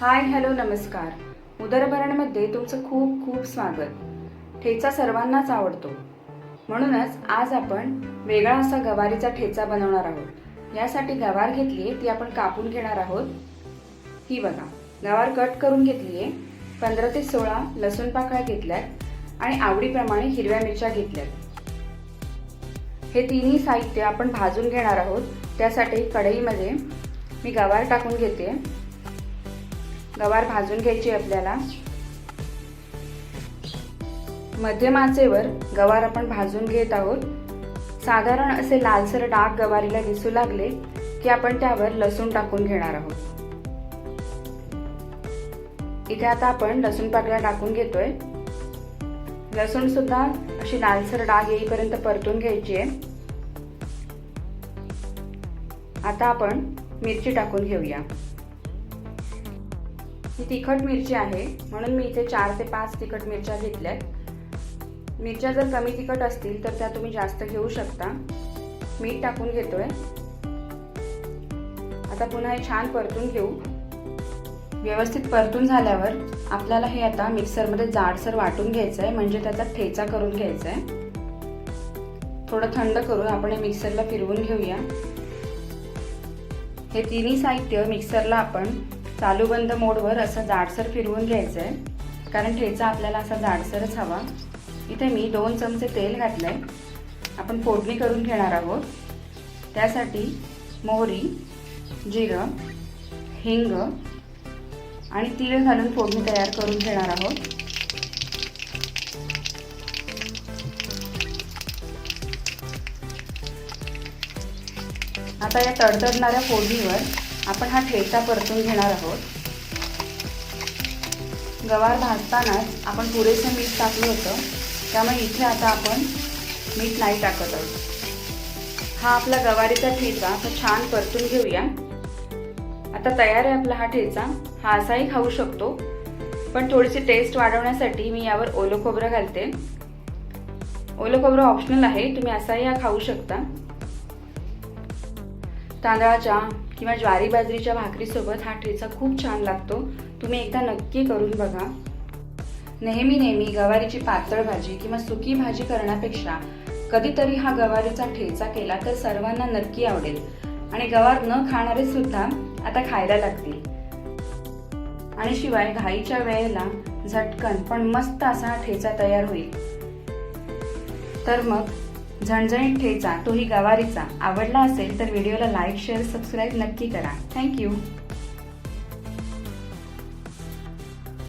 Hi hello नमस्कार. उदरभरणमध्ये तुमचं खूप खूप स्वागत. ठेचा सर्वांनाच आवडतो. म्हणूनच आज आपण वेगळा असा गवारीचा ठेचा बनवणार आहोत. यासाठी गवार घेतली ती आपण कापून घेणार आहोत. ही बघा गवार कट करून घेतली आहे. पंधरा ते सोळा लसूण पाकळ्या घेतल्यात आणि आवडीप्रमाणे हिरव्या मिरच्या घेतल्यात. हे तिन्ही साहित्य आपण भाजून घेणार आहोत. त्यासाठी कढईमध्ये मी गवार टाकून घेते. गवार भाजून घ्यायची आपल्याला. मध्यम आचेवर गवार आपण भाजून घेत आहोत. साधारण असे लालसर डाग गवारीला दिसू लागले की आपण त्यावर लसूण टाकून घेणार आहोत. इथे आता आपण लसूण पाकळ्या टाकून घेतोय. लसूण सुद्धा अशी लालसर डाग येईपर्यंत परतून घ्यायची आहे. आता आपण मिरची टाकून घेऊया. ही तिखट मिरची आहे. म्हणून मी इथे चार ते पाच तिखट मिरच्या घेतल्यात. मिरच्या जर कमी तिखट असतील तर त्या तुम्ही जास्त घेऊ शकता. मीठ टाकून घेतोय. आता पुन्हा हे छान परतून घेऊ. व्यवस्थित परतून झाल्यावर आपल्याला हे आता मिक्सरमध्ये जाडसर वाटून घ्यायचं आहे म्हणजे त्याचा ठेचा करून घ्यायचा आहे थोडं थंड करून आपण हे मिक्सरला फिरवून घेऊया. हे तिन्ही साहित्य मिक्सरला आपण चालू बंद मोडवर असं जाडसर फिरवून घ्यायचं आहे कारण ठेचा आपल्याला असा जाडसरच हवा. इथे मी दोन चमचे तेल घातलं आहे आपण फोडणी करून घेणार आहोत. त्यासाठी मोहरी जिरं हिंग आणि तीळ घालून फोडणी तयार करून घेणार आहोत. आता या तडतडणाऱ्या फोडणीवर आपण हा ठेचा परतून घेणार आहोत. गवार भाजतानाच आपण पुरेसं मीठ टाकलं होतं. त्यामुळे इथे आता आपण मीठ नाही टाकत आहोत. हा आपला गवारीचा ठेचा आता छान परतून घेऊया. आता तयार आहे आपला हा ठेचा. हा असाही खाऊ शकतो. पण थोडीशी टेस्ट वाढवण्यासाठी मी यावर ओलं खोबरं घालते. ओलं खोबरं ऑप्शनल आहे. तुम्ही असाही हा खाऊ शकता. तांदळाच्या किंवा ज्वारी बाजरीच्या भाकरीसोबत हा ठेचा खूप छान लागतो. तुम्ही एकदा नक्की करून बघा. नेहमी नेहमी गवारीची पातळ भाजी किंवा सुकी भाजी करण्यापेक्षा कधीतरी हा गवारीचा ठेचा केला तर सर्वांना नक्की आवडेल. आणि गवार न खाणारे सुद्धा आता खायला लागतील. आणि शिवाय घाईच्या वेळेला झटकन पण मस्त असा हा ठेचा तयार होईल. तर मग झणझणीत ठेचा तोही गवारीचा. आवडला असेल तर व्हिडिओला लाईक शेअर सबस्क्राईब नक्की करा. थँक्यू